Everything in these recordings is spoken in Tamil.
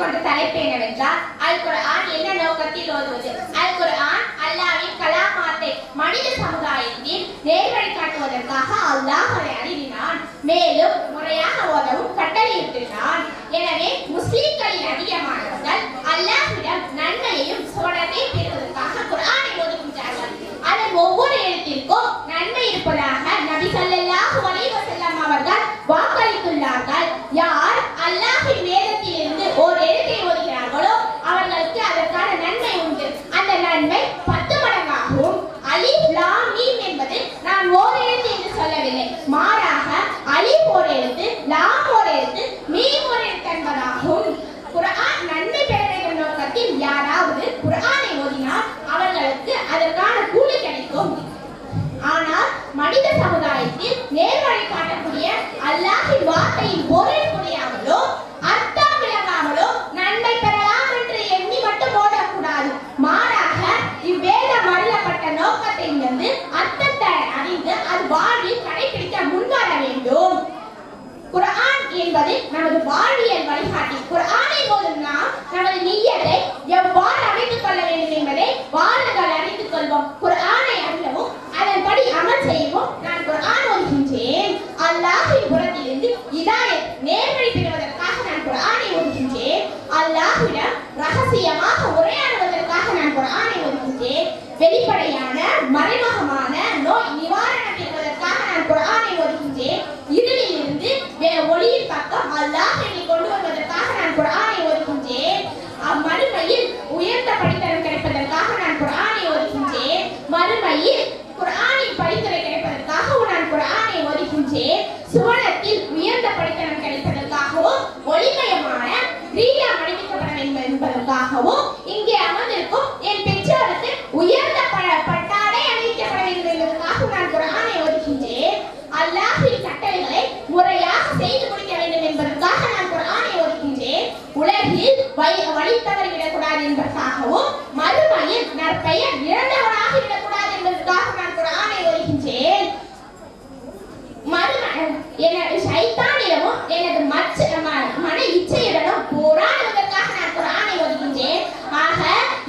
கொண்ட தலைப்பு என்னவென்றால் அல் குர்ஆன் என்ன நோக்கத்தில் ஓதுவது அல் குர்ஆன் அல்லாவின் கலாமாத்தை மனித சமுதாயத்தில் நேர்வழி காட்டுவதற்காக அல்லாஹ் அதை அறிவினான் மேலும் முறையாக ஓதவும் கட்டளையிட்டுள்ளான் எனவே முஸ்லிம்களின் அதிகமானவர்கள் அல்லாஹ்விடம் நன்மையையும் சுவனத்தையும் பெறுவதற்காக குர்ஆனை ஓதுகின்றார்கள். அதன் ஒவ்வொரு எழுத்திற்கும் நன்மை இருப்பதாக எழுத்து லாம் எழுத்து என்பது நமது வாழ்வியல் வழிகாட்டி ஒரு ஆணை போதும் நாம் நமது நிய்யத்தை நான் குரானை ஓதுகின்றேன் அம்மறுமையில் உயர்ந்த படித்தரம் கிடைப்பதற்காக நான் குரானை ஓதுகின்றேன் மறுமையில் குர்ஆனின் படித்தரை கிடைப்பதற்காக நான் குரானை ஓதுகின்றேன் சுவனத்தில் உயர்ந்த படித்தரம் கிடைப்பதற்காகவும் ஒளிமயமான கிரீடம் அணிவிக்கப்பட வேண்டும் என்பதற்காகவும் இங்கே என்பதற்காகவும் மறுமையில் நற்பெயர் இழந்தவனாக விடக்கூடாது என்பதற்காக நான் ஒரு ஆணை வருகின்றேன் சைத்தானிடமும் எனது மச்ச மன இச்சையுடனும் போராடுவதற்காக நான் ஒரு ஆணை வருகின்றேன் ஆக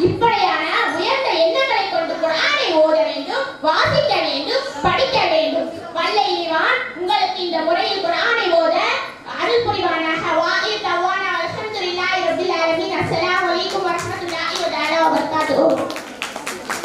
இப்படியான உயர்ந்த எண்ணங்களை கொண்டு ஒரு ஆணை ஓட வேண்டும் வாசிக்க வேண்டும் படிக்க வேண்டும். வல்ல இறைவான் உங்களுக்கு இந்த முறையில் ஒரு Oh.